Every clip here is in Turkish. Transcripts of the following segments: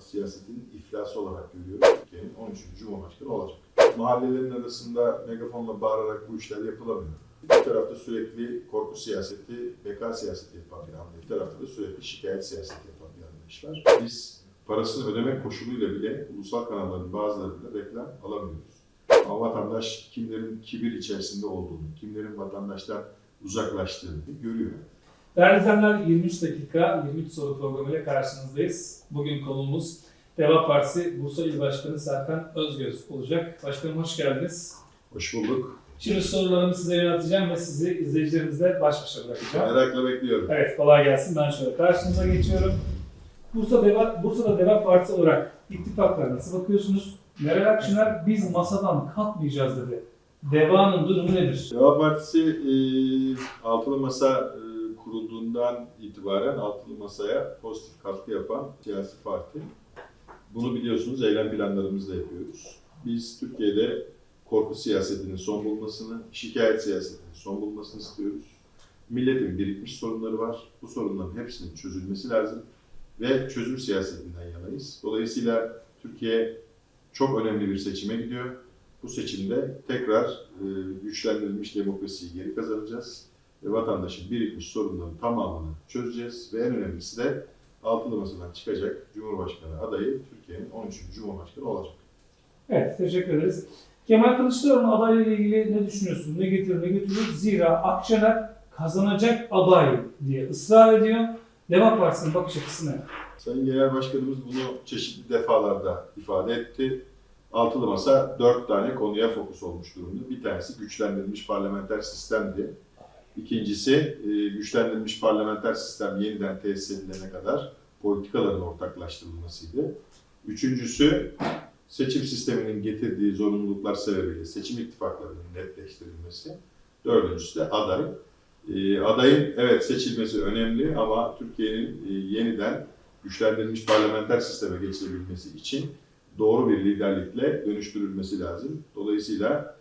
altı siyasetin iflası olarak görüyoruz. Türkiye'nin 13. Cumhurbaşkanı olacak. Mahallelerin arasında megafonla bağırarak bu işler yapılamıyor. Bir tarafta sürekli korku siyaseti, beka siyaseti yapan bir anlayış. Bir tarafta da sürekli şikayet siyaseti yapan bir anlayış var. Biz parasını ödemek koşuluyla bile ulusal kanalların bazılarında reklam alamıyoruz. Ama vatandaş kimlerin kibir içerisinde olduğunu, kimlerin vatandaştan uzaklaştığını görüyor. Değerli izleyenler 23 dakika 23 soru programıyla karşınızdayız. Bugün konuğumuz Deva Partisi Bursa İl Başkanı Serkan Özgöz olacak. Başkanım hoş geldiniz. Hoş bulduk. Şimdi sorularımı size yönelteceğim ve sizi izleyicilerimizle baş başa bırakacağım. Merakla bekliyorum. Evet kolay gelsin. Ben şöyle karşınıza geçiyorum. Bursa Deva, Bursa'da Deva Partisi olarak ittifaklara nasıl bakıyorsunuz? Meral Akşener biz masadan kalkmayacağız dedi. Deva'nın durumu nedir? Deva Partisi e, Altılı Masa e, kurulduğundan itibaren Altılı Masa'ya pozitif katkı yapan siyasi parti. Bunu biliyorsunuz eylem planlarımızda yapıyoruz. Biz Türkiye'de korku siyasetinin son bulmasını, şikayet siyasetinin son bulmasını istiyoruz. Milletin birikmiş sorunları var. Bu sorunların hepsinin çözülmesi lazım ve çözüm siyasetinden yanayız. Dolayısıyla Türkiye çok önemli bir seçime gidiyor. Bu seçimde tekrar e, güçlendirilmiş demokrasiyi geri kazanacağız vatandaşın birikmiş sorunların tamamını çözeceğiz ve en önemlisi de altılı masadan çıkacak Cumhurbaşkanı adayı Türkiye'nin 13. Cumhurbaşkanı olacak. Evet, teşekkür ederiz. Kemal Kılıçdaroğlu adayla ilgili ne düşünüyorsun? Ne getirir, ne götürür? Zira Akşener kazanacak aday diye ısrar ediyor. Deva Partisi'nin bakış açısı ne? Sayın Genel Başkanımız bunu çeşitli defalarda ifade etti. Altılı Masa dört tane konuya fokus olmuş durumda. Bir tanesi güçlendirilmiş parlamenter sistemdi. İkincisi e, güçlendirilmiş parlamenter sistem yeniden tesis edilene kadar politikaların ortaklaştırılmasıydı. Üçüncüsü seçim sisteminin getirdiği zorunluluklar sebebiyle seçim ittifaklarının netleştirilmesi. Dördüncüsü de aday. E, adayın evet seçilmesi önemli ama Türkiye'nin e, yeniden güçlendirilmiş parlamenter sisteme geçilebilmesi için doğru bir liderlikle dönüştürülmesi lazım. Dolayısıyla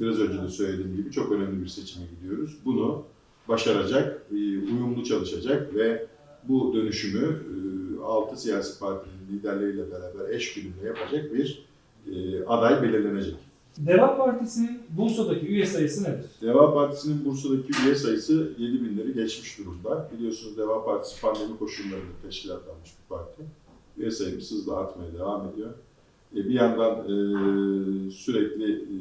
biraz önce de söylediğim gibi çok önemli bir seçime gidiyoruz. Bunu başaracak, e, uyumlu çalışacak ve bu dönüşümü e, altı siyasi partinin liderleriyle beraber eş güdümle yapacak bir e, aday belirlenecek. Deva Partisi'nin Bursa'daki üye sayısı nedir? Deva Partisi'nin Bursa'daki üye sayısı 7 binleri geçmiş durumda. Biliyorsunuz Deva Partisi pandemi koşullarında teşkilatlanmış bir parti. Üye sayımız hızla artmaya devam ediyor. E, bir yandan e, sürekli e,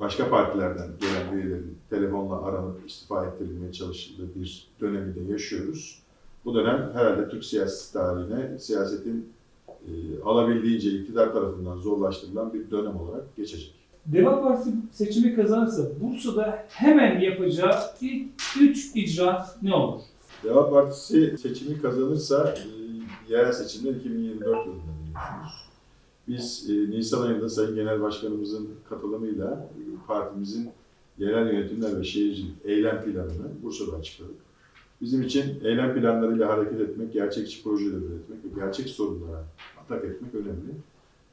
başka partilerden gelen üyelerin telefonla aranıp istifa ettirilmeye çalışıldığı bir dönemi de yaşıyoruz. Bu dönem herhalde Türk siyasi tarihine siyasetin e, alabildiğince iktidar tarafından zorlaştırılan bir dönem olarak geçecek. Deva Partisi seçimi kazanırsa Bursa'da hemen yapacağı ilk 3 icraat ne olur? Deva Partisi seçimi kazanırsa e, yerel seçimler 2024 yılında biliyorsunuz. Biz e, Nisan ayında Sayın Genel Başkanımızın katılımıyla e, partimizin yerel yönetimler ve şehircilik eylem planını Bursa'da açıkladık. Bizim için eylem planlarıyla hareket etmek, gerçekçi projeler üretmek ve gerçek sorunlara atak etmek önemli.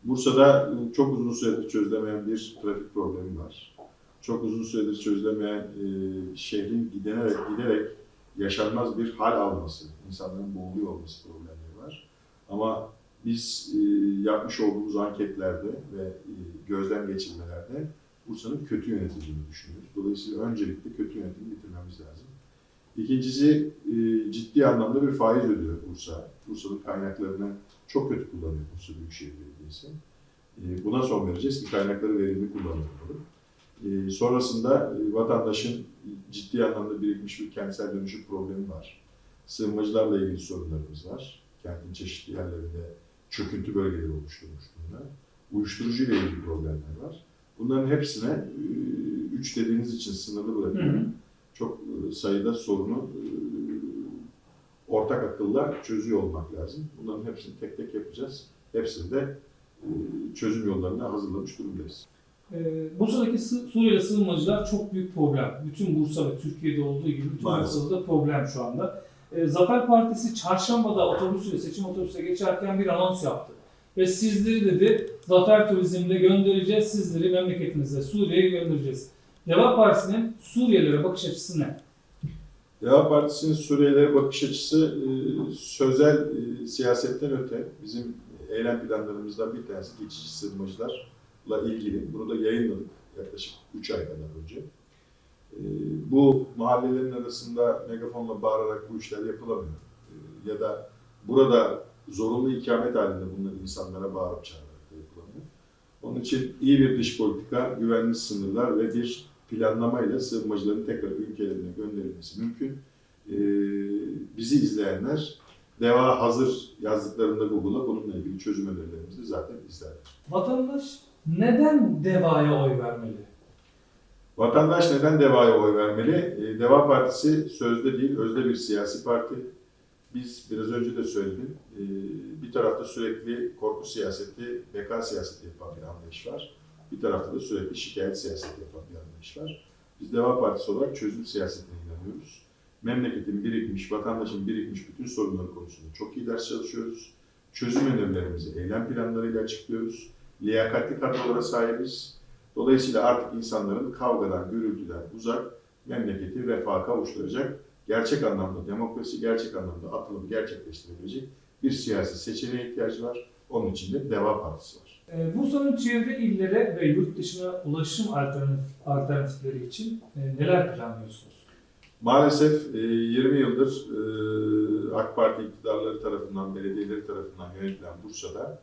Bursa'da e, çok uzun süredir çözülemeyen bir trafik problemi var. Çok uzun süredir çözülemeyen e, şehrin giderek giderek yaşanmaz bir hal alması, insanların boğuluyor olması problemleri var. Ama biz e, yapmış olduğumuz anketlerde ve e, gözlem geçirmelerde Bursa'nın kötü yönetildiğini düşünüyoruz. Dolayısıyla öncelikle kötü yönetimi bitirmemiz lazım. İkincisi e, ciddi anlamda bir faiz ödüyor Bursa. Bursa'nın kaynaklarını çok kötü kullanıyor Bursa Büyükşehir Belediyesi. E, buna son vereceğiz ki kaynakları verimli kullanılmalı. Sonrasında vatandaşın ciddi anlamda birikmiş bir kentsel dönüşüm problemi var. Sığınmacılarla ilgili sorunlarımız var. Kentin çeşitli yerlerinde çöküntü bölgeleri oluşturmuş durumda. Uyuşturucu ile ilgili problemler var. Bunların hepsine e, üç dediğiniz için sınırlı bırakıyorum. Çok e, sayıda sorunu e, ortak akılla çözüyor olmak lazım. Bunların hepsini tek tek yapacağız. Hepsini de çözüm yollarına hazırlamış durumdayız. Ee, Bursa'daki Suriyeli sığınmacılar çok büyük problem. Bütün Bursa ve Türkiye'de olduğu gibi bütün. Bursa'da da problem şu anda. Ee, Zafer Partisi çarşambada otobüsüyle seçim otobüsüne geçerken bir anons yaptı. Ve sizleri dedi Zafer Turizm'de göndereceğiz, sizleri memleketinize, Suriye'ye göndereceğiz. Deva Partisi'nin Suriyelilere bakış açısı ne? Deva Partisi'nin Suriyelilere bakış açısı e, sözel e, siyasetten öte bizim eylem planlarımızdan bir tanesi geçici sığınmacılarla ilgili. Bunu da yayınladık yaklaşık 3 ay kadar önce. E, Bu mahallelerin arasında megafonla bağırarak bu işler yapılamıyor. E, Ya da burada zorunlu ikamet halinde bunları insanlara bağırıp çağırarak yapılamıyor. Onun için iyi bir dış politika, güvenli sınırlar ve bir planlamayla sığınmacıların tekrar ülkelerine gönderilmesi mümkün. Ee, bizi izleyenler Deva hazır yazdıklarında Google'a bununla ilgili çözüm önerilerimizi zaten izlerler. Vatandaş neden DEVA'ya oy vermeli? Vatandaş neden Deva'ya oy vermeli? Ee, Deva Partisi sözde değil, özde bir siyasi parti. Biz biraz önce de söyledim. ee, Bir tarafta sürekli korku siyaseti, beka siyaseti yapan bir anlayış var. Bir tarafta da sürekli şikayet siyaseti yapan bir anlayış var. Biz Deva Partisi olarak çözüm siyasetine inanıyoruz. Memleketin birikmiş, vatandaşın birikmiş bütün sorunları konusunda çok iyi ders çalışıyoruz. Çözüm önerilerimizi eylem planlarıyla açıklıyoruz. Liyakatli kadrolara sahibiz. Dolayısıyla artık insanların kavgadan, gürültüden uzak, memleketi refaha kavuşturacak, gerçek anlamda demokrasi, gerçek anlamda atılımı gerçekleştirebilecek bir siyasi seçeneğe ihtiyacı var. Onun için de Deva Partisi var. Ee, Bursa'nın çevre illere ve yurt dışına ulaşım alternatif, alternatifleri için e, neler planlıyorsunuz? Maalesef e, 20 yıldır e, AK Parti iktidarları tarafından, belediyeleri tarafından yönetilen Bursa'da,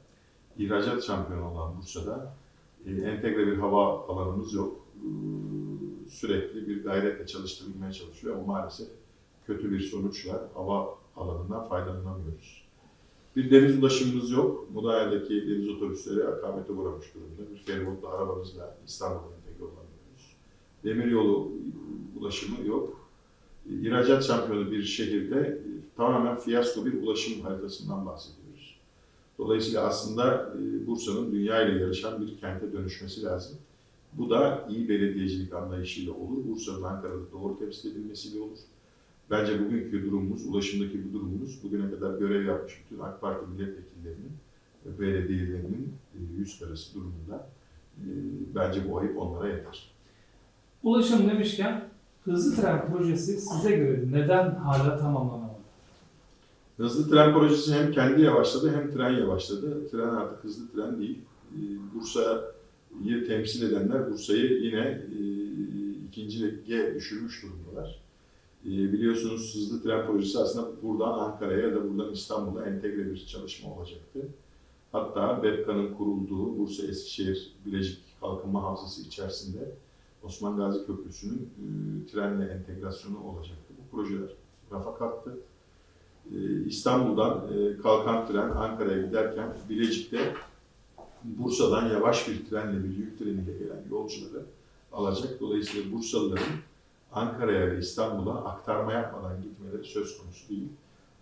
ihracat şampiyonu olan Bursa'da e, entegre bir hava alanımız yok. E, Sürekli bir gayretle çalıştırılmaya çalışıyor ama maalesef kötü bir sonuçla hava alanından faydalanamıyoruz. Bir deniz ulaşımımız yok. Mudanya'daki deniz otobüsleri akamete uğramış durumda. Bir feribotla arabamızla İstanbul'a entegre olamıyoruz. Demiryolu ulaşımı yok. İhracat şampiyonu bir şehirde e, tamamen fiyasko bir ulaşım haritasından bahsediyoruz. Dolayısıyla aslında e, Bursa'nın dünya ile yarışan bir kente dönüşmesi lazım. Bu da iyi belediyecilik anlayışıyla olur. Bursa'nın Ankara'da doğru temsil edilmesiyle olur. Bence bugünkü durumumuz, ulaşımdaki bu durumumuz bugüne kadar görev yapmış bütün AK Parti milletvekillerinin ve belediyelerinin e, yüz karası durumunda e, bence bu ayıp onlara yeter. Ulaşım demişken hızlı tren projesi size göre neden hala tamamlanamadı? Hızlı tren projesi hem kendi yavaşladı hem tren yavaşladı. Tren artık hızlı tren değil. Ee, Bursa'yı temsil edenler Bursa'yı yine e, ikinci lige düşürmüş durumdalar. Ee, Biliyorsunuz hızlı tren projesi aslında buradan Ankara'ya ya da buradan İstanbul'a entegre bir çalışma olacaktı. Hatta BEPKA'nın kurulduğu Bursa Eskişehir Bilecik Kalkınma Havzası içerisinde Osman Gazi Köprüsü'nün e, trenle entegrasyonu olacaktı. Bu projeler rafa kalktı. Ee, İstanbul'dan e, kalkan tren Ankara'ya giderken Bilecik'te Bursa'dan yavaş bir trenle bir yük treniyle gelen yolcuları alacak. Dolayısıyla Bursalıların Ankara'ya ve İstanbul'a aktarma yapmadan gitmeleri söz konusu değil.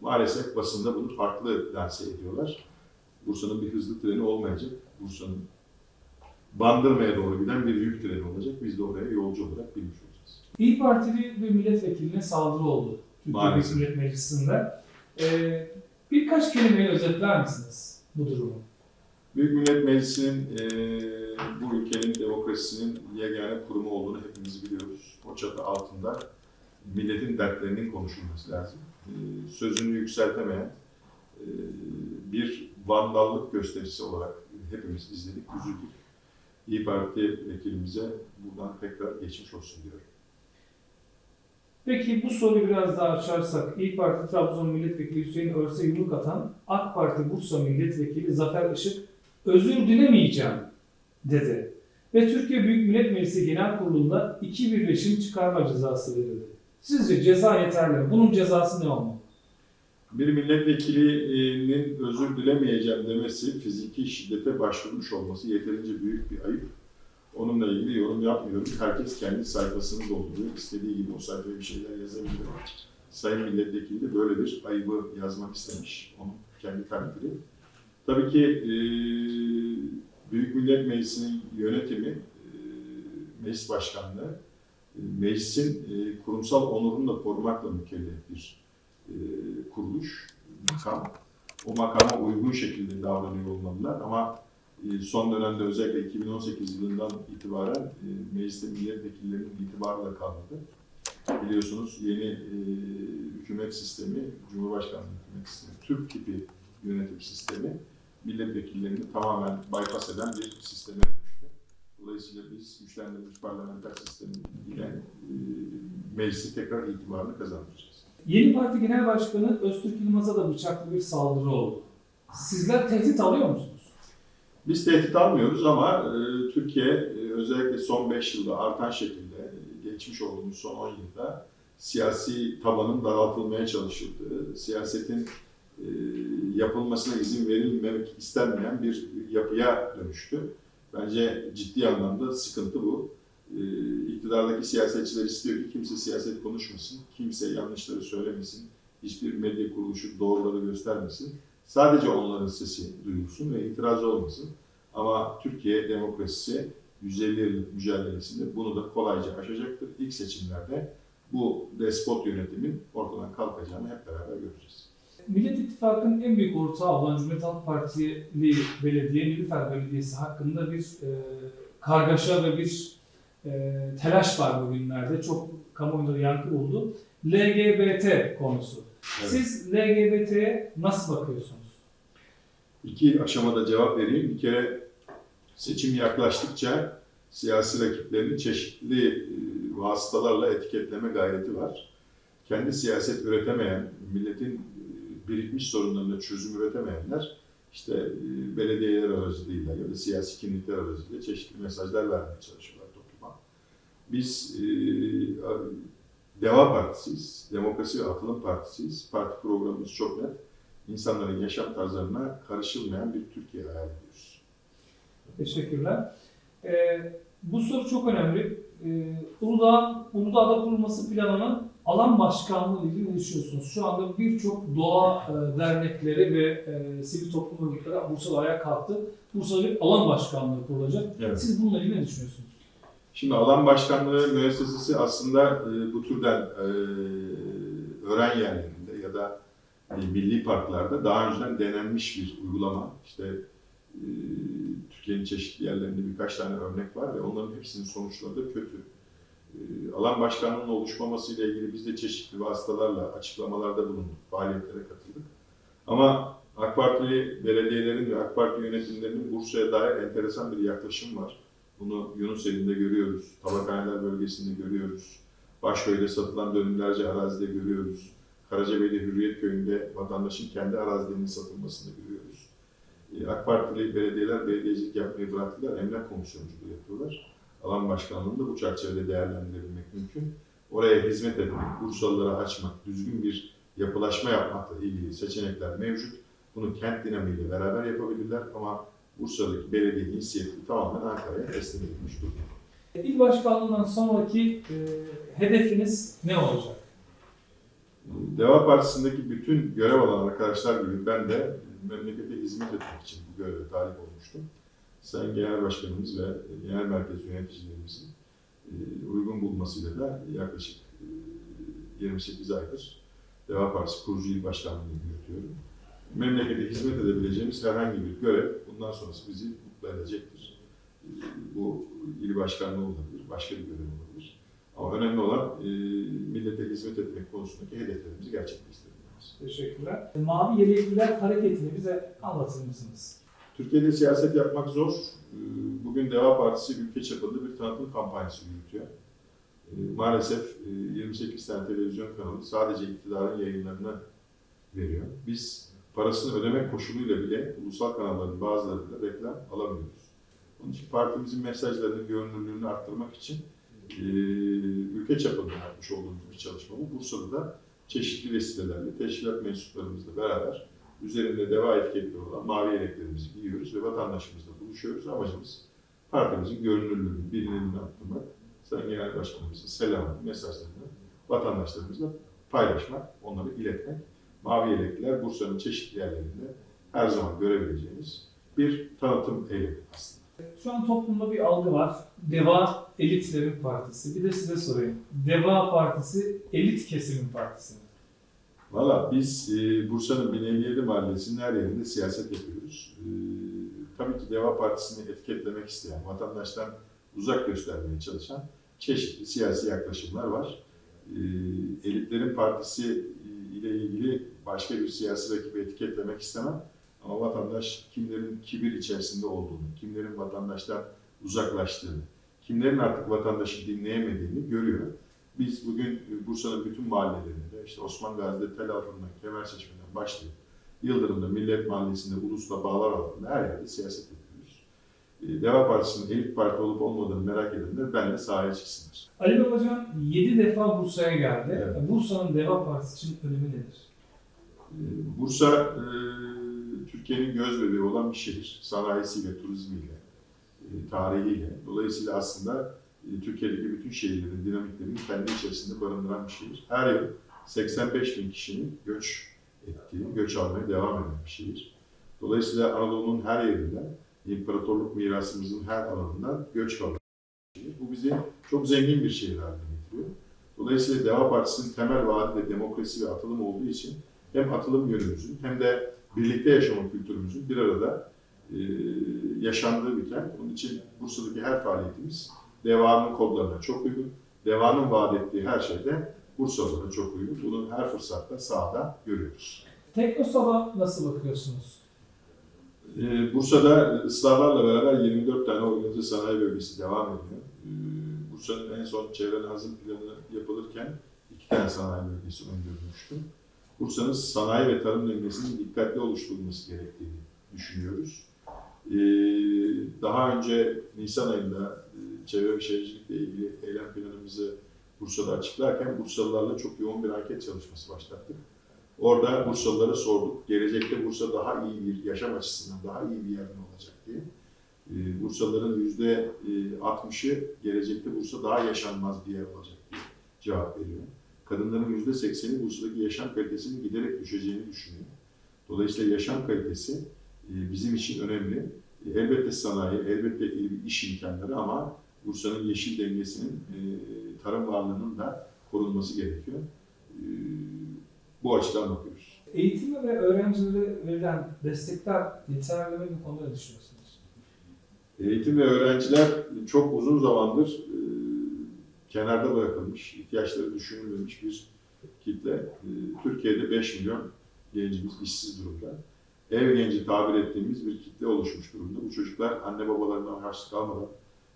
Maalesef basında bunu farklı lanse ediyorlar. Bursa'nın bir hızlı treni olmayacak. Bursa'nın Bandırma'ya doğru giden bir yük treni olacak. Biz de oraya yolcu olarak binmiş olacağız. İyi Partili bir milletvekiline saldırı oldu Türkiye Büyük Maalesef. Millet Meclisi'nde. Ee, birkaç kelimeyle özetler misiniz bu durumu? Büyük Millet Meclisi'nin eee, bu ülkenin demokrasisinin yegane kurumu olduğunu hepimiz biliyoruz. O çatı altında milletin dertlerinin konuşulması lazım. Eee, sözünü yükseltemeyen eee, bir vandallık gösterisi olarak hepimiz izledik, üzüldük. İyi Parti vekilimize buradan tekrar geçmiş olsun diyorum. Peki bu soruyu biraz daha açarsak İyi Parti Trabzon Milletvekili Hüseyin Örse yumruk atan AK Parti Bursa Milletvekili Zafer Işık özür dilemeyeceğim dedi. Ve Türkiye Büyük Millet Meclisi Genel Kurulu'nda iki birleşim çıkarma cezası verildi. Sizce ceza yeterli mi? Bunun cezası ne olmalı? Bir milletvekilinin özür dilemeyeceğim demesi, fiziki şiddete başvurmuş olması yeterince büyük bir ayıp. Onunla ilgili yorum yapmıyorum. Herkes kendi sayfasını dolduruyor. İstediği gibi o sayfaya bir şeyler yazabilir. Sayın Milletvekili de böyle bir ayıbı yazmak istemiş. Onun kendi takdiri. Tabii ki e, Büyük Millet Meclisi'nin yönetimi, e, meclis başkanlığı, e, meclisin e, kurumsal onurunu da korumakla mükellef bir e, kuruluş, makam. O makama uygun şekilde davranıyor olmalılar ama son dönemde özellikle 2018 yılından itibaren e, mecliste milletvekillerinin itibarı da kalmadı. biliyorsunuz yeni e, hükümet sistemi, Cumhurbaşkanlığı hükümet sistemi, Türk tipi yönetim sistemi milletvekillerini tamamen bypass eden bir sisteme dönüştü. Dolayısıyla biz güçlendirilmiş parlamenter sistemi ile e, meclisi tekrar itibarını kazandıracağız. Yeni parti genel başkanı Öztürk Yılmaz'a da bıçaklı bir saldırı oldu. Sizler tehdit alıyor musunuz? Biz tehdit almıyoruz ama e, Türkiye e, özellikle son 5 yılda artan şekilde geçmiş olduğumuz son 10 yılda siyasi tabanın daraltılmaya çalışıldığı, siyasetin e, yapılmasına izin verilmemek istenmeyen bir yapıya dönüştü. Bence ciddi anlamda sıkıntı bu. E, iktidardaki siyasetçiler istiyor ki kimse siyaset konuşmasın, kimse yanlışları söylemesin, hiçbir medya kuruluşu doğruları göstermesin. Sadece onların sesi duyulsun ve itiraz olmasın. Ama Türkiye demokrasisi 150 yıllık mücadelesinde bunu da kolayca aşacaktır. İlk seçimlerde bu despot yönetimin ortadan kalkacağını hep beraber göreceğiz. Millet İttifakı'nın en büyük ortağı olan Cumhuriyet Halk Partili Belediye, Nilüfer Belediyesi hakkında bir e, kargaşa ve bir e, telaş var bugünlerde. Çok kamuoyunda da yankı buldu. LGBT konusu. Evet. Siz LGBT'ye nasıl bakıyorsunuz? İki aşamada cevap vereyim. Bir kere seçim yaklaştıkça siyasi rakiplerini çeşitli e, vasıtalarla etiketleme gayreti var. Kendi siyaset üretemeyen, milletin e, birikmiş sorunlarına çözüm üretemeyenler işte e, belediyeler aracılığıyla ya da siyasi kimlikler aracılığıyla çeşitli mesajlar vermeye çalışıyorlar topluma. Biz e, Deva Partisiyiz, Demokrasi ve Atılım Partisiyiz. Parti programımız çok net insanların yaşam tarzlarına karışılmayan bir Türkiye hayal ediyoruz. Teşekkürler. Ee, bu soru çok önemli. Ee, Uludağ, Uludağ'da kurulması planının alan başkanlığı ile ne düşünüyorsunuz? Şu anda birçok doğa e, dernekleri ve e, sivil toplum örgütleri Bursa'da ayağa kalktı. Bursa'da bir alan başkanlığı kurulacak. Siz bununla ilgili ne düşünüyorsunuz? Şimdi alan başkanlığı müessesesi aslında e, bu türden e, öğren yerlerinde ya da e, milli parklarda daha önceden denenmiş bir uygulama. İşte e, Türkiye'nin çeşitli yerlerinde birkaç tane örnek var ve onların hepsinin sonuçları da kötü. E, alan başkanlığının oluşmaması ile ilgili biz de çeşitli vasıtalarla açıklamalarda bulunduk, faaliyetlere katıldık. Ama AK Partili belediyelerin ve AK Parti yönetimlerinin Bursa'ya dair enteresan bir yaklaşım var. Bunu Yunuseli'nde görüyoruz, Tabakhaneler bölgesinde görüyoruz, Başköy'de satılan dönümlerce arazide görüyoruz, Karacabey'de Hürriyet Köyü'nde vatandaşın kendi arazilerinin satılmasını görüyoruz. Ee, AK Partili belediyeler belediyecilik yapmayı bıraktılar, emlak komisyonculuğu yapıyorlar. Alan başkanlığında bu çerçevede değerlendirebilmek mümkün. Oraya hizmet etmek, Bursalılara açmak, düzgün bir yapılaşma yapmakla ilgili seçenekler mevcut. Bunu kent dinamiğiyle beraber yapabilirler ama Bursa'daki belediye inisiyatifi tamamen Ankara'ya teslim edilmiş durumda. İl başkanlığından sonraki e, hedefiniz ne olacak? Deva Partisi'ndeki bütün görev alan arkadaşlar gibi ben de memlekete hizmet etmek için bu göreve talip olmuştum. Sayın Genel Başkanımız ve Genel Merkez yöneticilerimizin e, uygun bulmasıyla da yaklaşık e, 28 aydır Deva Partisi kurucu il başkanlığını yürütüyorum. Memlekete hizmet edebileceğimiz herhangi bir görev bundan sonrası bizi mutlu edecektir. E, Bu il başkanlığı olabilir, başka bir görev olabilir. Ama önemli olan e, millete hizmet etmek konusundaki hedeflerimizi gerçekleştirmemiz. Teşekkürler. Mavi Yelekliler Hareketi'ni bize anlatır mısınız? Türkiye'de siyaset yapmak zor. Ee, Bugün Deva Partisi ülke çapında bir tanıtım kampanyası yürütüyor. Ee, Maalesef e, 28 tane televizyon kanalı sadece iktidarın yayınlarını veriyor. Biz parasını ödemek koşuluyla bile ulusal kanalların bazılarında reklam alamıyoruz. Onun için partimizin mesajlarının görünürlüğünü arttırmak için e, ülke çapında yapmış olduğumuz bir çalışma bu. Bursa'da da çeşitli vesilelerle teşkilat mensuplarımızla beraber üzerinde deva etiketli olan mavi yeleklerimizi giyiyoruz ve vatandaşımızla buluşuyoruz. Amacımız partimizin görünürlüğünü, bilinirliğini arttırmak, Sayın Genel Başkanımızın selamını, mesajlarını vatandaşlarımızla paylaşmak, onları iletmek. Mavi yelekliler Bursa'nın çeşitli yerlerinde her zaman görebileceğiniz bir tanıtım eylemi aslında. Şu an toplumda bir algı var. Deva elitlerin partisi. Bir de size sorayım. Deva Partisi elit kesimin partisi? Valla biz e, Bursa'nın 1057 mahallesinin her yerinde siyaset yapıyoruz. E, tabii ki Deva Partisi'ni etiketlemek isteyen, vatandaştan uzak göstermeye çalışan çeşitli siyasi yaklaşımlar var. E, e, elitlerin partisi ile ilgili başka bir siyasi rakibi etiketlemek istemem. Ama vatandaş kimlerin kibir içerisinde olduğunu, kimlerin vatandaştan uzaklaştığını, kimlerin artık vatandaşı dinleyemediğini görüyor. Biz bugün Bursa'nın bütün mahallelerinde, işte Osman Gazi'de, Tel Altın'dan, Kemerçeşme'den başlayıp Yıldırım'da, Millet Mahallesi'nde, Ulus'ta, Bağlar altında her yerde siyaset yapıyoruz. Ee, Deva Partisi'nin elit parti olup olmadığını merak edenler benimle sahaya çıksınlar. Ali Babacan 7 defa Bursa'ya geldi. Evet. Bursa'nın Deva Partisi için önemi nedir? Bursa, e, Türkiye'nin göz bebeği olan bir şehir. Sanayisiyle, turizmiyle, e, tarihiyle. Dolayısıyla aslında e, Türkiye'deki bütün şehirlerin dinamiklerini kendi içerisinde barındıran bir şehir. Her yıl 85 bin kişinin göç ettiği, göç almaya devam eden bir şehir. Dolayısıyla Anadolu'nun her yerinden, imparatorluk mirasımızın her alanından göç şehir. Bu bizi çok zengin bir şehir haline getiriyor. Dolayısıyla Deva Partisi'nin temel vaadi de demokrasi ve atılım olduğu için hem atılım yönümüzün hem de birlikte yaşama kültürümüzün bir arada e, yaşandığı bir kent. Onun için Bursa'daki her faaliyetimiz Deva'nın kodlarına çok uygun. Deva'nın vaat ettiği her şeyde Bursalılara çok uygun. Bunu her fırsatta sahada görüyoruz. Teknosa'da nasıl bakıyorsunuz? Ee, Bursa'da ısrarlarla beraber 24 tane organize sanayi bölgesi devam ediyor. Ee, Bursa'nın en son çevre hazım planı yapılırken iki tane sanayi bölgesi öngörülmüştü. Bursa'nın sanayi ve tarım dengesinin dikkatli oluşturulması gerektiğini düşünüyoruz. Ee, Daha önce Nisan ayında e, çevre ve şehircilikle ilgili eylem planımızı Bursa'da açıklarken Bursalılarla çok yoğun bir anket çalışması başlattık. Orada Bursalılara sorduk. Gelecekte Bursa daha iyi bir yaşam açısından daha iyi bir yer olacak diye. Ee, Bursalıların yüzde e, 60'ı gelecekte Bursa daha yaşanmaz bir yer olacak diye cevap veriyor. Kadınların yüzde 80'i Bursa'daki yaşam kalitesinin giderek düşeceğini düşünüyor. Dolayısıyla yaşam kalitesi e, bizim için önemli. E, Elbette sanayi, elbette iş imkanları ama Bursa'nın yeşil dengesinin, e, tarım varlığının da korunması gerekiyor. E, Bu açıdan bakıyoruz. Eğitime ve öğrencilere verilen destekler yeterli mi bu konuda düşünüyorsunuz? Eğitim ve öğrenciler çok uzun zamandır e, kenarda bırakılmış, ihtiyaçları düşünülmemiş bir kitle. E, Türkiye'de 5 milyon gencimiz işsiz durumda. Ev genci tabir ettiğimiz bir kitle oluşmuş durumda. Bu çocuklar anne babalarından harçlık almadan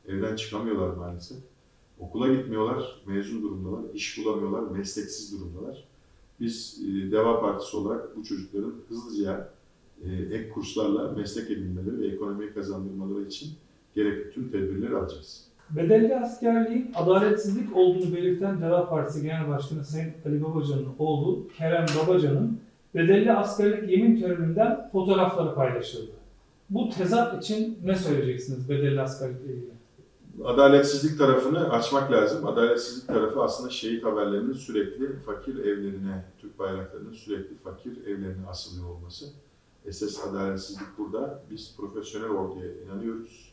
evden çıkamıyorlar maalesef. Okula gitmiyorlar, mezun durumdalar, iş bulamıyorlar, mesleksiz durumdalar. Biz e, Deva Partisi olarak bu çocukların hızlıca e, ek kurslarla meslek edinmeleri ve ekonomiyi kazandırmaları için gerekli tüm tedbirleri alacağız. Bedelli askerliğin adaletsizlik olduğunu belirten Deva Partisi Genel Başkanı Sayın Ali Babacan'ın oğlu Kerem Babacan'ın bedelli askerlik yemin töreninden fotoğrafları paylaşıldı. Bu tezat için ne söyleyeceksiniz bedelli askerlikle ilgili? Adaletsizlik tarafını açmak lazım. Adaletsizlik tarafı aslında şehit haberlerinin sürekli fakir evlerine, Türk bayraklarının sürekli fakir evlerine asılıyor olması. Esas adaletsizlik burada. Biz profesyonel orduya inanıyoruz.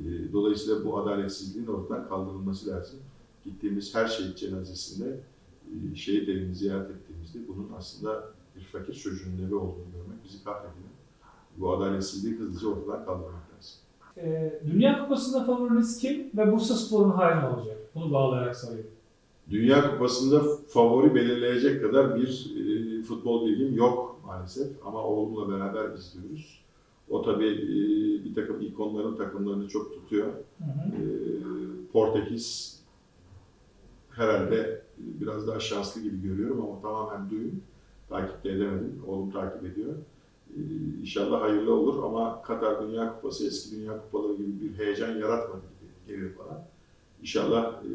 Ee, Dolayısıyla bu adaletsizliğin ortadan kaldırılması lazım. Gittiğimiz her şehit cenazesinde, e, şehit evini ziyaret ettiğimizde bunun aslında bir fakir çocuğun evi olduğunu görmek bizi kahrediyor. Bu adaletsizliği hızlıca ortadan kaldırmak Ee, Dünya Kupası'nda favoriniz kim ve Bursa Spor'un hali ne olacak? Bunu bağlayarak sorayım. Dünya Kupası'nda favori belirleyecek kadar bir e, futbol bilgim yok maalesef ama oğlumla beraber izliyoruz. O tabii e, bir takım ikonların takımlarını çok tutuyor. Hı hı. E, Portekiz herhalde biraz daha şanslı gibi görüyorum ama tamamen duyum. Takip de edemedim. Oğlum takip ediyor. E, İnşallah hayırlı olur ama Katar Dünya Kupası eski Dünya Kupaları gibi bir heyecan yaratmadı gibi gelir bana. İnşallah e,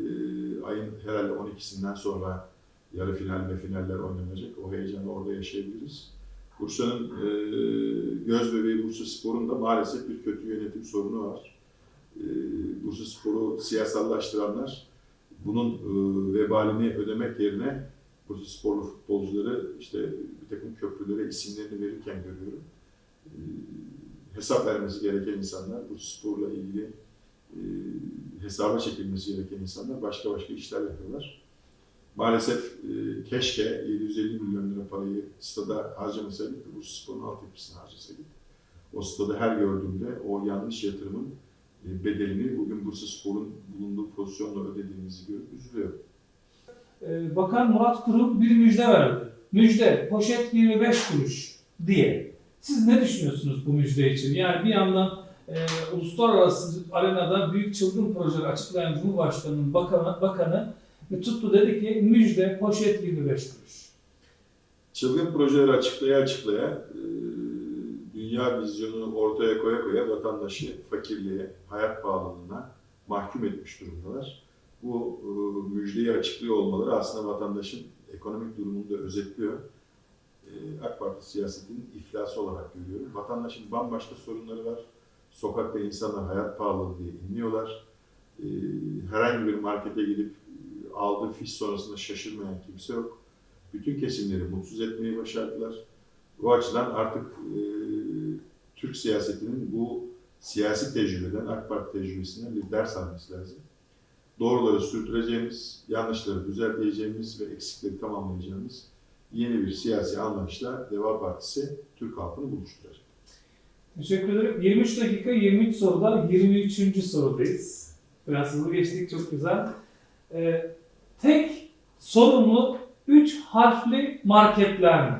ayın herhalde 12'sinden sonra yarı final ve finaller oynanacak. O heyecanı orada yaşayabiliriz. Bursa'nın e, göz bebeği Bursa Spor'un da maalesef bir kötü yönetim sorunu var. E, Bursa Spor'u siyasallaştıranlar bunun e, vebalini ödemek yerine Bursa Sporlu futbolcuları işte bir takım köprülere isimlerini verirken görüyorum. E, hesap vermesi gereken insanlar Bursa Spor'la ilgili e, hesaba çekilmesi gereken insanlar başka başka işler yapıyorlar. Maalesef e, keşke 750 milyon lira parayı stada harcamasaydık da bu sporun altyapısına harcasaydık. O stada her gördüğümde o yanlış yatırımın e, bedelini bugün Bursa Spor'un bulunduğu pozisyonla ödediğimizi görüp üzülüyorum. E, Bakan Murat Kurum bir müjde verdi. Müjde, poşet 25 kuruş diye. Siz ne düşünüyorsunuz bu müjde için? Yani bir yandan e, uluslararası arenada büyük çılgın projeler açıklayan Cumhurbaşkanı'nın bakanı, bakanı ve tuttu dedi ki müjde, poşet 25 kuruş. Çılgın projeleri açıklaya açıklaya e, dünya vizyonunu ortaya koya koya vatandaşı fakirliğe, hayat pahalılığına mahkum etmiş durumdalar. Bu e, müjdeyi açıklıyor olmaları aslında vatandaşın ekonomik durumunu da özetliyor. E, AK Parti siyasetinin iflası olarak görüyorum. Vatandaşın bambaşka sorunları var. Sokakta insanlar hayat pahalılığı diye inliyorlar. E, herhangi bir markete gidip e, aldığı fiş sonrasında şaşırmayan kimse yok bütün kesimleri mutsuz etmeyi başardılar. Bu açıdan artık e, Türk siyasetinin bu siyasi tecrübeden, AK Parti tecrübesinden bir ders alması lazım. Doğruları sürdüreceğimiz, yanlışları düzelteceğimiz ve eksikleri tamamlayacağımız yeni bir siyasi anlayışla Deva Partisi Türk halkını buluşturacak. Teşekkür ederim. 23 dakika 23 soruda 23. sorudayız. Biraz hızlı geçtik çok güzel. Ee, tek sorumlu 3 harfli marketler mi?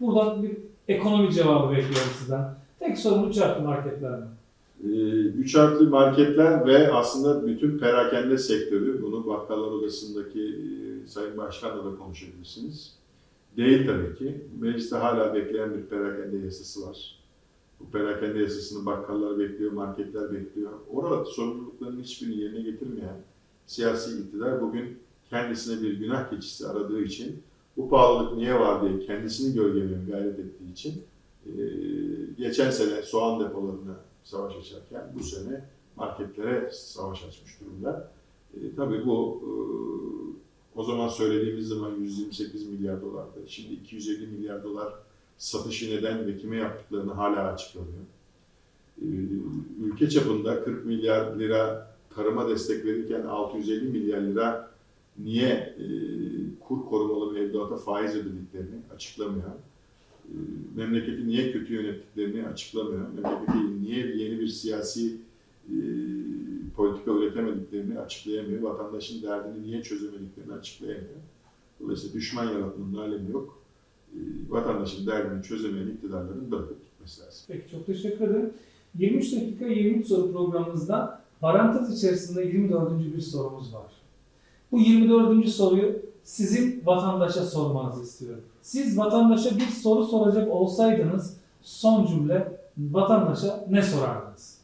Buradan bir ekonomi cevabı bekliyorum sizden. Tek sorumlu 3 harfli marketler mi? Ee, Üç harfli marketler ve aslında bütün perakende sektörü, bunu Bakkallar Odası'ndaki e, Sayın Başkan'la da konuşabilirsiniz. Değil tabii ki. Mecliste hala bekleyen bir perakende yasası var. Bu perakende yasasını bakkallar bekliyor, marketler bekliyor. Orada sorumluluklarının hiçbirini yerine getirmeyen siyasi iktidar bugün kendisine bir günah keçisi aradığı için bu pahalılık niye var diye kendisini gölgelemeye gayret ettiği için e, geçen sene soğan depolarına savaş açarken bu sene marketlere savaş açmış durumda. E, tabii bu e, o zaman söylediğimiz zaman 128 milyar dolardı. Şimdi 250 milyar dolar satışı neden ve kime yaptıklarını hala açıklamıyor. E, ülke çapında 40 milyar lira tarıma destek verirken 650 milyar lira niye e, kur korumalı mevduata faiz ödediklerini açıklamıyor. Memleketi niye kötü yönettiklerini açıklamıyor. Memleketi niye yeni bir siyasi e, politika üretemediklerini açıklayamıyor. Vatandaşın derdini niye çözemediklerini açıklayamıyor. Dolayısıyla düşman yaratmanın alemi yok. E, vatandaşın derdini çözemeyen iktidarların bırakıp gitmesi lazım. Peki çok teşekkür ederim. 23 dakika 23 soru programımızda parantez içerisinde 24. bir sorumuz var. Bu 24. soruyu sizin vatandaşa sormanızı istiyorum. Siz vatandaşa bir soru soracak olsaydınız son cümle vatandaşa ne sorardınız?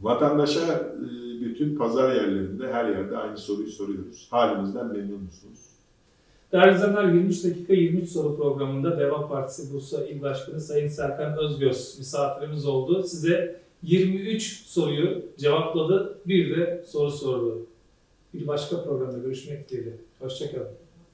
Vatandaşa e, bütün pazar yerlerinde her yerde aynı soruyu soruyoruz. Halimizden memnun musunuz? Değerli izleyenler 23 dakika 23 soru programında Deva Partisi Bursa İl Başkanı Sayın Serkan Özgöz misafirimiz oldu. Size 23 soruyu cevapladı. Bir de soru sordu. Bir başka programda görüşmek dileğiyle. Hoşçakalın.